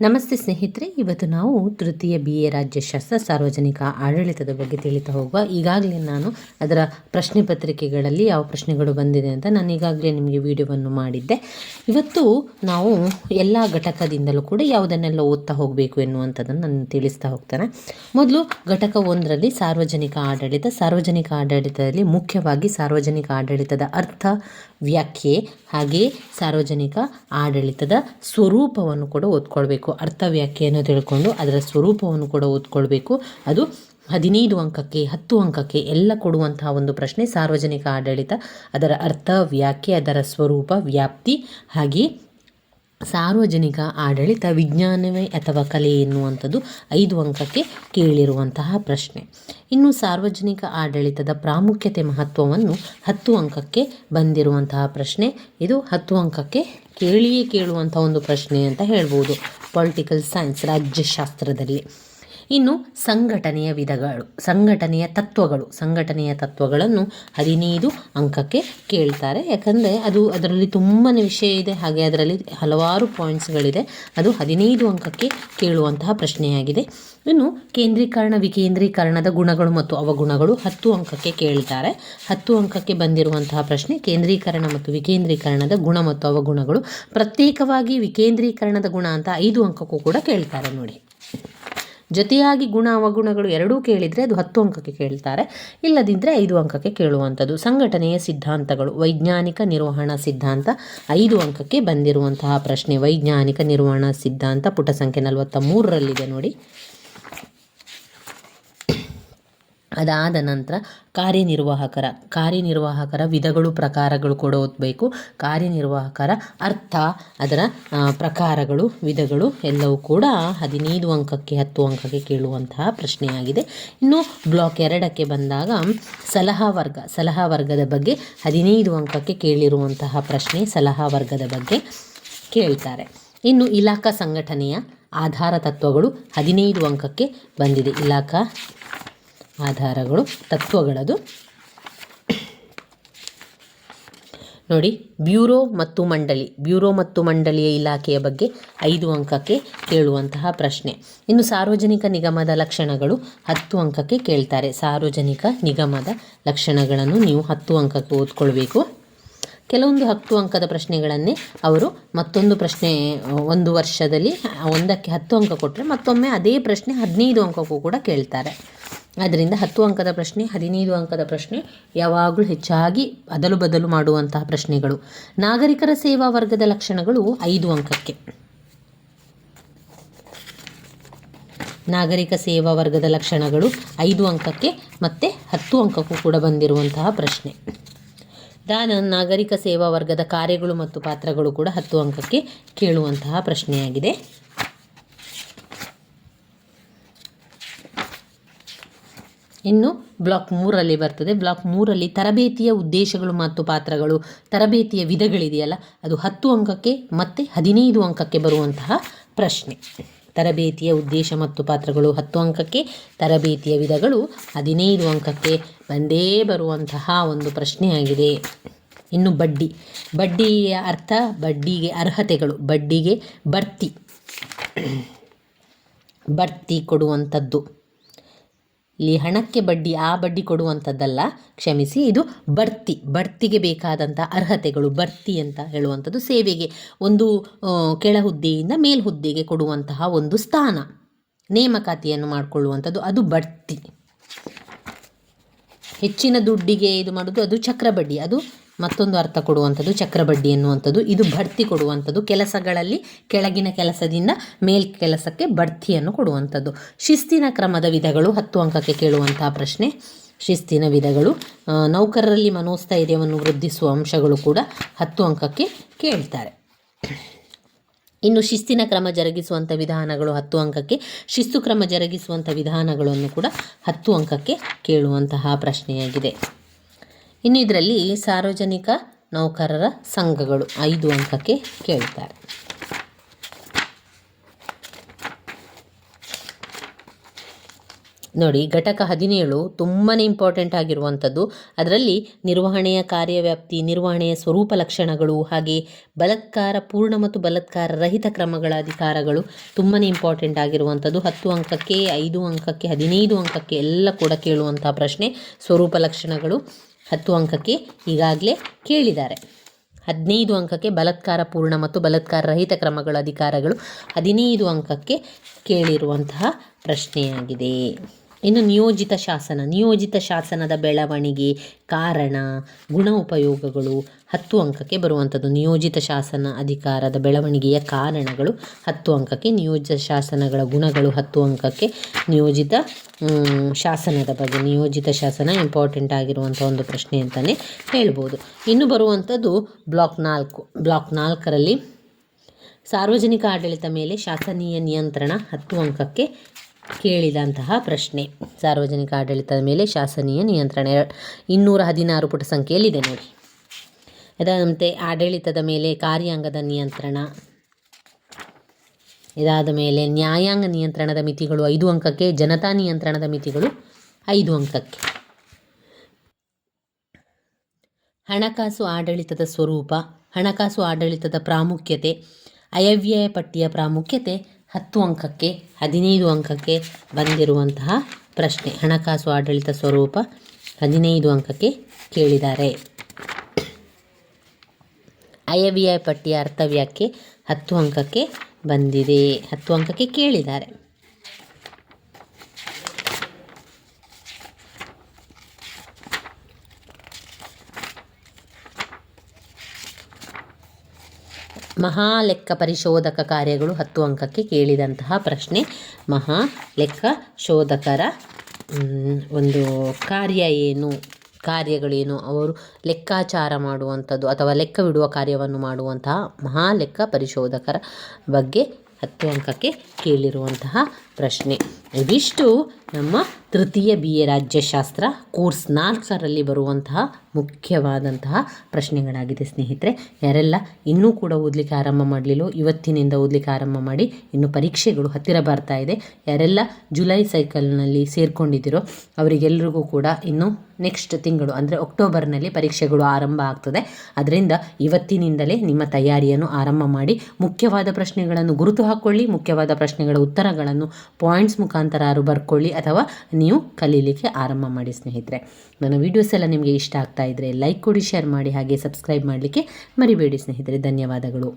ನಮಸ್ತೆ ಸ್ನೇಹಿತರೆ, ಇವತ್ತು ನಾವು ತೃತೀಯ ಬಿ ಎ ರಾಜ್ಯಶಾಸ್ತ್ರ ಸಾರ್ವಜನಿಕ ಆಡಳಿತದ ಬಗ್ಗೆ ತಿಳಿತಾ ಹೋಗುವ. ಈಗಾಗಲೇ ನಾನು ಅದರ ಪ್ರಶ್ನೆ ಪತ್ರಿಕೆಗಳಲ್ಲಿ ಯಾವ ಪ್ರಶ್ನೆಗಳು ಬಂದಿದೆ ಅಂತ ನಾನು ಈಗಾಗಲೇ ನಿಮಗೆ ವಿಡಿಯೋವನ್ನು ಮಾಡಿದ್ದೆ. ಇವತ್ತು ನಾವು ಎಲ್ಲ ಘಟಕದಿಂದಲೂ ಕೂಡ ಯಾವುದನ್ನೆಲ್ಲ ಓದ್ತಾ ಹೋಗಬೇಕು ಎನ್ನುವಂಥದ್ದನ್ನು ನಾನು ತಿಳಿಸ್ತಾ ಹೋಗ್ತೇನೆ. ಮೊದಲು ಘಟಕ ಒಂದರಲ್ಲಿ ಸಾರ್ವಜನಿಕ ಆಡಳಿತ. ಸಾರ್ವಜನಿಕ ಆಡಳಿತದಲ್ಲಿ ಮುಖ್ಯವಾಗಿ ಸಾರ್ವಜನಿಕ ಆಡಳಿತದ ಅರ್ಥ ವ್ಯಾಖ್ಯೆ ಹಾಗೆಯೇ ಸಾರ್ವಜನಿಕ ಆಡಳಿತದ ಸ್ವರೂಪವನ್ನು ಕೂಡ ಓದ್ಕೊಳ್ಬೇಕು. ಅರ್ಥ ವ್ಯಾಖ್ಯೆಯನ್ನು ತಿಳ್ಕೊಂಡು ಅದರ ಸ್ವರೂಪವನ್ನು ಕೂಡ ಓದ್ಕೊಳ್ಬೇಕು. ಅದು ಹದಿನೈದು ಅಂಕಕ್ಕೆ, ಹತ್ತು ಅಂಕಕ್ಕೆ ಎಲ್ಲ ಕೊಡುವಂತಹ ಒಂದು ಪ್ರಶ್ನೆ ಸಾರ್ವಜನಿಕ ಆಡಳಿತ, ಅದರ ಅರ್ಥ ವ್ಯಾಖ್ಯೆ, ಅದರ ಸ್ವರೂಪ, ವ್ಯಾಪ್ತಿ ಹಾಗೆಯೇ ಸಾರ್ವಜನಿಕ ಆಡಳಿತ, ವಿಜ್ಞಾನವೇ ಅಥವಾ ಕಲೆ ಎನ್ನುವಂಥದ್ದು ಐದು ಅಂಕಕ್ಕೆ ಕೇಳಿರುವಂತಹ ಪ್ರಶ್ನೆ. ಇನ್ನು ಸಾರ್ವಜನಿಕ ಆಡಳಿತದ ಪ್ರಾಮುಖ್ಯತೆ ಮಹತ್ವವನ್ನು ಹತ್ತು ಅಂಕಕ್ಕೆ ಬಂದಿರುವಂತಹ ಪ್ರಶ್ನೆ. ಇದು ಹತ್ತು ಅಂಕಕ್ಕೆ ಕೇಳಿಯೇ ಕೇಳುವಂಥ ಒಂದು ಪ್ರಶ್ನೆ ಅಂತ ಹೇಳ್ಬೋದು. ಪೊಲಿಟಿಕಲ್ ಸೈನ್ಸ್ ರಾಜ್ಯಶಾಸ್ತ್ರದಲ್ಲಿ. ಇನ್ನು ಸಂಘಟನೆಯ ವಿಧಗಳು, ಸಂಘಟನೆಯ ತತ್ವಗಳು, ಸಂಘಟನೆಯ ತತ್ವಗಳನ್ನು ಹದಿನೈದು ಅಂಕಕ್ಕೆ ಕೇಳ್ತಾರೆ. ಯಾಕಂದರೆ ಅದು ಅದರಲ್ಲಿ ತುಂಬಾ ವಿಷಯ ಇದೆ, ಹಾಗೆ ಅದರಲ್ಲಿ ಹಲವಾರು ಪಾಯಿಂಟ್ಸ್ಗಳಿದೆ. ಅದು ಹದಿನೈದು ಅಂಕಕ್ಕೆ ಕೇಳುವಂತಹ ಪ್ರಶ್ನೆಯಾಗಿದೆ. ಇನ್ನು ಕೇಂದ್ರೀಕರಣ, ವಿಕೇಂದ್ರೀಕರಣದ ಗುಣಗಳು ಮತ್ತು ಅವಗುಣಗಳು ಹತ್ತು ಅಂಕಕ್ಕೆ ಕೇಳ್ತಾರೆ. ಹತ್ತು ಅಂಕಕ್ಕೆ ಬಂದಿರುವಂತಹ ಪ್ರಶ್ನೆ, ಕೇಂದ್ರೀಕರಣ ಮತ್ತು ವಿಕೇಂದ್ರೀಕರಣದ ಗುಣ ಮತ್ತು ಅವಗುಣಗಳು ಪ್ರತ್ಯೇಕವಾಗಿ ವಿಕೇಂದ್ರೀಕರಣದ ಗುಣ ಅಂತ ಐದು ಅಂಕಕ್ಕೂ ಕೂಡ ಕೇಳ್ತಾರೆ ನೋಡಿ. ಜೊತೆಯಾಗಿ ಗುಣ ಅವಗುಣಗಳು ಎರಡೂ ಕೇಳಿದರೆ ಅದು ಹತ್ತು ಅಂಕಕ್ಕೆ ಕೇಳ್ತಾರೆ ಇಲ್ಲದಿದ್ದರೆ ಐದು ಅಂಕಕ್ಕೆ ಕೇಳುವಂಥದ್ದು. ಸಂಘಟನೆಯ ಸಿದ್ಧಾಂತಗಳು, ವೈಜ್ಞಾನಿಕ ನಿರ್ವಹಣಾ ಸಿದ್ಧಾಂತ, ಐದು ಅಂಕಕ್ಕೆ ಬಂದಿರುವಂತಹ ಪ್ರಶ್ನೆ. ವೈಜ್ಞಾನಿಕ ನಿರ್ವಹಣಾ ಸಿದ್ಧಾಂತ ಪುಟ ಸಂಖ್ಯೆ ನಲವತ್ತ ಮೂರರಲ್ಲಿದೆ ನೋಡಿ. ಅದಾದ ನಂತರ ಕಾರ್ಯನಿರ್ವಾಹಕರ ಕಾರ್ಯನಿರ್ವಾಹಕರ ವಿಧಗಳು, ಪ್ರಕಾರಗಳು ಕೂಡ ಓದಬೇಕು ಕಾರ್ಯನಿರ್ವಾಹಕರ ಅರ್ಥ, ಅದರ ಪ್ರಕಾರಗಳು, ವಿಧಗಳು ಎಲ್ಲವೂ ಕೂಡ ಹದಿನೈದು ಅಂಕಕ್ಕೆ, ಹತ್ತು ಅಂಕಕ್ಕೆ ಕೇಳುವಂತಹ ಪ್ರಶ್ನೆಯಾಗಿದೆ. ಇನ್ನು ಬ್ಲಾಕ್ ಎರಡಕ್ಕೆ ಬಂದಾಗ ಸಲಹಾ ವರ್ಗ, ಸಲಹಾ ವರ್ಗದ ಬಗ್ಗೆ ಹದಿನೈದು ಅಂಕಕ್ಕೆ ಕೇಳಿರುವಂತಹ ಪ್ರಶ್ನೆ ಸಲಹಾ ವರ್ಗದ ಬಗ್ಗೆ ಕೇಳ್ತಾರೆ. ಇನ್ನು ಇಲಾಖಾ ಸಂಘಟನೆಯ ಆಧಾರ ತತ್ವಗಳು ಹದಿನೈದು ಅಂಕಕ್ಕೆ ಬಂದಿದೆ. ಇಲಾಖಾ ಆಧಾರಗಳು, ತತ್ವಗಳದು. ನೋಡಿ, ಬ್ಯೂರೋ ಮತ್ತು ಮಂಡಳಿ. ಬ್ಯೂರೋ ಮತ್ತು ಮಂಡಳಿಯ ಇಲಾಖೆಯ ಬಗ್ಗೆ ಐದು ಅಂಕಕ್ಕೆ ಕೇಳುವಂತಹ ಪ್ರಶ್ನೆ. ಇನ್ನು ಸಾರ್ವಜನಿಕ ನಿಗಮದ ಲಕ್ಷಣಗಳು ಹತ್ತು ಅಂಕಕ್ಕೆ ಕೇಳ್ತಾರೆ. ಸಾರ್ವಜನಿಕ ನಿಗಮದ ಲಕ್ಷಣಗಳನ್ನು ನೀವು ಹತ್ತು ಅಂಕಕ್ಕೆ ಓದ್ಕೊಳ್ಬೇಕು. ಕೆಲವೊಂದು ಹತ್ತು ಅಂಕದ ಪ್ರಶ್ನೆಗಳನ್ನೇ ಅವರು ಮತ್ತೊಂದು ಪ್ರಶ್ನೆ, ಒಂದು ವರ್ಷದಲ್ಲಿ ಒಂದಕ್ಕೆ ಹತ್ತು ಅಂಕ ಕೊಟ್ಟರೆ ಮತ್ತೊಮ್ಮೆ ಅದೇ ಪ್ರಶ್ನೆ ಹದಿನೈದು ಅಂಕಕ್ಕೂ ಕೂಡ ಕೇಳ್ತಾರೆ. ಆದ್ದರಿಂದ ಹತ್ತು ಅಂಕದ ಪ್ರಶ್ನೆ, ಹದಿನೈದು ಅಂಕದ ಪ್ರಶ್ನೆ ಯಾವಾಗಲೂ ಹೆಚ್ಚಾಗಿ ಅದಲು ಬದಲು ಮಾಡುವಂತಹ ಪ್ರಶ್ನೆಗಳು. ನಾಗರಿಕರ ಸೇವಾ ವರ್ಗದ ಲಕ್ಷಣಗಳು ಐದು ಅಂಕಕ್ಕೆ. ನಾಗರಿಕ ಸೇವಾ ವರ್ಗದ ಲಕ್ಷಣಗಳು ಐದು ಅಂಕಕ್ಕೆ ಮತ್ತು ಹತ್ತು ಅಂಕಕ್ಕೂ ಕೂಡ ಬಂದಿರುವಂತಹ ಪ್ರಶ್ನೆ. ದಾನ, ನಾಗರಿಕ ಸೇವಾ ವರ್ಗದ ಕಾರ್ಯಗಳು ಮತ್ತು ಪಾತ್ರಗಳು ಕೂಡ ಹತ್ತು ಅಂಕಕ್ಕೆ ಕೇಳುವಂತಹ ಪ್ರಶ್ನೆಯಾಗಿದೆ. ಇನ್ನು ಬ್ಲಾಕ್ ಮೂರಲ್ಲಿ ಬರ್ತದೆ. ಬ್ಲಾಕ್ ಮೂರಲ್ಲಿ ತರಬೇತಿಯ ಉದ್ದೇಶಗಳು ಮತ್ತು ಪಾತ್ರಗಳು, ತರಬೇತಿಯ ವಿಧಗಳಿದೆಯಲ್ಲ, ಅದು ಹತ್ತು ಅಂಕಕ್ಕೆ ಮತ್ತು ಹದಿನೈದು ಅಂಕಕ್ಕೆ ಬರುವಂತಹ ಪ್ರಶ್ನೆ. ತರಬೇತಿಯ ಉದ್ದೇಶ ಮತ್ತು ಪಾತ್ರಗಳು ಹತ್ತು ಅಂಕಕ್ಕೆ, ತರಬೇತಿಯ ವಿಧಗಳು ಹದಿನೈದು ಅಂಕಕ್ಕೆ ಬಂದೇ ಬರುವಂತಹ ಒಂದು ಪ್ರಶ್ನೆಯಾಗಿದೆ ಇನ್ನು ಬಡ್ಡಿ. ಬಡ್ಡಿಯ ಅರ್ಥ ಬಡ್ಡಿಗೆ ಅರ್ಹತೆಗಳು, ಬಡ್ಡಿಗೆ ಬಡ್ತಿ ಬಡ್ತಿ ಕೊಡುವಂಥದ್ದು. ಇಲ್ಲಿ ಹಣಕ್ಕೆ ಬಡ್ಡಿ, ಆ ಬಡ್ಡಿ ಕೊಡುವಂಥದ್ದಲ್ಲ. ಕ್ಷಮಿಸಿ, ಇದು ಬಡ್ತಿ ಬಡ್ತಿಗೆ ಬೇಕಾದಂಥ ಅರ್ಹತೆಗಳು ಬಡ್ತಿ ಅಂತ ಹೇಳುವಂಥದ್ದು ಸೇವೆಗೆ. ಒಂದು ಕೆಳ ಹುದ್ದೆಯಿಂದ ಮೇಲ್ಹುದ್ದೆಗೆ ಕೊಡುವಂತಹ ಒಂದು ಸ್ಥಾನ, ನೇಮಕಾತಿಯನ್ನು ಮಾಡಿಕೊಳ್ಳುವಂಥದ್ದು, ಅದು ಬಡ್ತಿ ಹೆಚ್ಚಿನ ದುಡ್ಡಿಗೆ ಇದು ಮಾಡೋದು, ಅದು ಚಕ್ರಬಡ್ಡಿ, ಅದು ಮತ್ತೊಂದು ಅರ್ಥ ಕೊಡುವಂಥದ್ದು ಚಕ್ರಬಡ್ಡಿ ಎನ್ನುವಂಥದ್ದು. ಇದು ಬಡ್ತಿ ಕೊಡುವಂಥದ್ದು. ಕೆಲಸಗಳಲ್ಲಿ ಕೆಳಗಿನ ಕೆಲಸದಿಂದ ಮೇಲ್ ಕೆಲಸಕ್ಕೆ ಬಡ್ತಿಯನ್ನು ಕೊಡುವಂಥದ್ದು. ಶಿಸ್ತಿನ ಕ್ರಮದ ವಿಧಗಳು ಹತ್ತು ಅಂಕಕ್ಕೆ ಕೇಳುವಂತಹ ಪ್ರಶ್ನೆ. ಶಿಸ್ತಿನ ವಿಧಗಳು. ನೌಕರರಲ್ಲಿ ಮನೋಸ್ಥೈರ್ಯವನ್ನು ವೃದ್ಧಿಸುವ ಅಂಶಗಳು ಕೂಡ ಹತ್ತು ಅಂಕಕ್ಕೆ ಕೇಳ್ತಾರೆ. ಇನ್ನು ಶಿಸ್ತಿನ ಕ್ರಮ ಜರುಗಿಸುವಂಥ ವಿಧಾನಗಳು ಹತ್ತು ಅಂಕಕ್ಕೆ. ಶಿಸ್ತು ಕ್ರಮ ಜರುಗಿಸುವಂಥ ವಿಧಾನಗಳನ್ನು ಕೂಡ ಹತ್ತು ಅಂಕಕ್ಕೆ ಕೇಳುವಂತಹ ಪ್ರಶ್ನೆಯಾಗಿದೆ. ಇನ್ನು ಇದರಲ್ಲಿ ಸಾರ್ವಜನಿಕ ನೌಕರರ ಸಂಘಗಳು ಐದು ಅಂಕಕ್ಕೆ ಕೇಳ್ತಾರೆ. ನೋಡಿ, ಘಟಕ ಹದಿನೇಳು ತುಂಬಾ ಇಂಪಾರ್ಟೆಂಟ್ ಆಗಿರುವಂಥದ್ದು. ಅದರಲ್ಲಿ ನಿರ್ವಹಣೆಯ ಕಾರ್ಯವ್ಯಾಪ್ತಿ, ನಿರ್ವಹಣೆಯ ಸ್ವರೂಪ ಲಕ್ಷಣಗಳು, ಹಾಗೆ ಬಲತ್ಕಾರ, ಪೂರ್ಣ ಮತ್ತು ಬಲತ್ಕಾರ ರಹಿತ ಕ್ರಮಗಳ ಅಧಿಕಾರಗಳು ತುಂಬಾ ಇಂಪಾರ್ಟೆಂಟ್ ಆಗಿರುವಂಥದ್ದು. ಹತ್ತು ಅಂಕಕ್ಕೆ, ಐದು ಅಂಕಕ್ಕೆ, ಹದಿನೈದು ಅಂಕಕ್ಕೆ ಎಲ್ಲ ಕೂಡ ಕೇಳುವಂತಹ ಪ್ರಶ್ನೆ ಸ್ವರೂಪ ಲಕ್ಷಣಗಳು. ಹತ್ತು ಅಂಕಕ್ಕೆ ಈಗಾಗಲೇ ಕೇಳಿದ್ದಾರೆ. ಹದಿನೈದು ಅಂಕಕ್ಕೆ ಬಲತ್ಕಾರ ಪೂರ್ಣ ಮತ್ತು ಬಲತ್ಕಾರ ರಹಿತ ಕ್ರಮಗಳ ಅಧಿಕಾರಗಳು ಹದಿನೈದು ಅಂಕಕ್ಕೆ ಕೇಳಿರುವಂತಹ ಪ್ರಶ್ನೆಯಾಗಿದೆ. ಇನ್ನು ನಿಯೋಜಿತ ಶಾಸನ, ನಿಯೋಜಿತ ಶಾಸನದ ಬೆಳವಣಿಗೆ, ಕಾರಣ, ಗುಣ ಉಪಯೋಗಗಳು ಹತ್ತು ಅಂಕಕ್ಕೆ ಬರುವಂಥದ್ದು. ನಿಯೋಜಿತ ಶಾಸನ ಅಧಿಕಾರದ ಬೆಳವಣಿಗೆಯ ಕಾರಣಗಳು ಹತ್ತು ಅಂಕಕ್ಕೆ, ನಿಯೋಜಿತ ಶಾಸನಗಳ ಗುಣಗಳು ಹತ್ತು ಅಂಕಕ್ಕೆ, ನಿಯೋಜಿತ ಶಾಸನದ ಬಗ್ಗೆ, ನಿಯೋಜಿತ ಶಾಸನ ಇಂಪಾರ್ಟೆಂಟ್ ಆಗಿರುವಂಥ ಒಂದು ಪ್ರಶ್ನೆ ಅಂತಲೇ ಹೇಳ್ಬೋದು. ಇನ್ನು ಬರುವಂಥದ್ದು ಬ್ಲಾಕ್ ನಾಲ್ಕು, ಬ್ಲಾಕ್ ನಾಲ್ಕರಲ್ಲಿ ಸಾರ್ವಜನಿಕ ಆಡಳಿತ ಮೇಲೆ ಶಾಸನೀಯ ನಿಯಂತ್ರಣ ಹತ್ತು ಅಂಕಕ್ಕೆ ಕೇಳಿದಂತಹ ಪ್ರಶ್ನೆ. ಸಾರ್ವಜನಿಕ ಆಡಳಿತದ ಮೇಲೆ ಶಾಸನೀಯ ನಿಯಂತ್ರಣ. ಇನ್ನೂರ ಹದಿನಾರು ಪುಟ ಸಂಖ್ಯೆಯಲ್ಲಿದೆ ನೋಡಿ. ಇದಾದಂತೆ ಆಡಳಿತದ ಮೇಲೆ ಕಾರ್ಯಾಂಗದ ನಿಯಂತ್ರಣ. ಇದಾದ ಮೇಲೆ ನ್ಯಾಯಾಂಗ ನಿಯಂತ್ರಣದ ಮಿತಿಗಳು ಐದು ಅಂಕಕ್ಕೆ, ಜನತಾ ನಿಯಂತ್ರಣದ ಮಿತಿಗಳು ಐದು ಅಂಕಕ್ಕೆ. ಹಣಕಾಸು ಆಡಳಿತದ ಸ್ವರೂಪ, ಹಣಕಾಸು ಆಡಳಿತದ ಪ್ರಾಮುಖ್ಯತೆ, ಅಯವ್ಯಯ ಪಟ್ಟಿಯ ಪ್ರಾಮುಖ್ಯತೆ ಹತ್ತು ಅಂಕಕ್ಕೆ, ಹದಿನೈದು ಅಂಕಕ್ಕೆ ಬಂದಿರುವಂತಹ ಪ್ರಶ್ನೆ. ಹಣಕಾಸು ಆಡಳಿತ ಸ್ವರೂಪ ಹದಿನೈದು ಅಂಕಕ್ಕೆ ಕೇಳಿದ್ದಾರೆ. ಅಯವ್ಯಯ ಪಟ್ಟಿಯ ಅರ್ಥವ್ಯಕ್ಕೆ ಹತ್ತು ಅಂಕಕ್ಕೆ ಬಂದಿದೆ. ಹತ್ತು ಅಂಕಕ್ಕೆ ಕೇಳಿದ್ದಾರೆ. ಮಹಾ ಲೆಕ್ಕ ಪರಿಶೋಧಕ ಕಾರ್ಯಗಳು ಹತ್ತು ಅಂಕಕ್ಕೆ ಕೇಳಿದಂತಹ ಪ್ರಶ್ನೆ. ಮಹಾ ಲೆಕ್ಕ ಶೋಧಕರ ಒಂದು ಕಾರ್ಯ ಏನು, ಕಾರ್ಯಗಳೇನು, ಅವರು ಲೆಕ್ಕಾಚಾರ ಮಾಡುವಂಥದ್ದು ಅಥವಾ ಲೆಕ್ಕವಿಡುವ ಕಾರ್ಯವನ್ನು ಮಾಡುವಂತಹ ಮಹಾ ಲೆಕ್ಕ ಪರಿಶೋಧಕರ ಬಗ್ಗೆ ಹತ್ತು ಅಂಕಕ್ಕೆ ಕೇಳಿರುವಂತಹ ಪ್ರಶ್ನೆ. ಇವಿಷ್ಟು ನಮ್ಮ ತೃತೀಯ ಬಿ ಎ ರಾಜ್ಯಶಾಸ್ತ್ರ ಕೋರ್ಸ್ ನಾಲ್ಕರಲ್ಲಿ ಬರುವಂತಹ ಮುಖ್ಯವಾದಂತಹ ಪ್ರಶ್ನೆಗಳಾಗಿದೆ ಸ್ನೇಹಿತರೆ. ಯಾರೆಲ್ಲ ಇನ್ನೂ ಕೂಡ ಓದಲಿಕ್ಕೆ ಆರಂಭ ಮಾಡಲಿಲ್ಲೋ, ಇವತ್ತಿನಿಂದ ಓದಲಿಕ್ಕೆ ಆರಂಭ ಮಾಡಿ ಇನ್ನು ಪರೀಕ್ಷೆಗಳು ಹತ್ತಿರ ಬರ್ತಾ ಇದೆ. ಯಾರೆಲ್ಲ ಜುಲೈ ಸೈಕಲ್ನಲ್ಲಿ ಸೇರಿಕೊಂಡಿದ್ದೀರೋ ಅವರಿಗೆಲ್ಲರಿಗೂ ಕೂಡ ಇನ್ನು ನೆಕ್ಸ್ಟ್ ತಿಂಗಳು, ಅಂದರೆ ಅಕ್ಟೋಬರ್ನಲ್ಲಿ ಪರೀಕ್ಷೆಗಳು ಆರಂಭ ಆಗ್ತದೆ. ಅದರಿಂದ ಇವತ್ತಿನಿಂದಲೇ ನಿಮ್ಮ ತಯಾರಿಯನ್ನು ಆರಂಭ ಮಾಡಿ, ಮುಖ್ಯವಾದ ಪ್ರಶ್ನೆಗಳನ್ನು ಗುರುತು ಹಾಕ್ಕೊಳ್ಳಿ ಮುಖ್ಯವಾದ ಪ್ರಶ್ನೆಗಳ ಉತ್ತರಗಳನ್ನು ಪಾಯಿಂಟ್ಸ್ ಮುಖಾಂತರ ಬರ್ಕೊಳ್ಳಿ. ಅಥವಾ ನೀವು ಕಲೀಲಿಕ್ಕೆ ಆರಂಭ ಮಾಡಿ ಸ್ನೇಹಿತರೆ. ನನ್ನ ವೀಡಿಯೋಸ್ ಎಲ್ಲ ನಿಮಗೆ ಇಷ್ಟ ಆಗ್ತಾ ಇದ್ದರೆ ಲೈಕ್ ಕೊಡಿ ಶೇರ್ ಮಾಡಿ, ಹಾಗೆ ಸಬ್ಸ್ಕ್ರೈಬ್ ಮಾಡಲಿಕ್ಕೆ ಮರಿಬೇಡಿ ಸ್ನೇಹಿತರೆ. ಧನ್ಯವಾದಗಳು.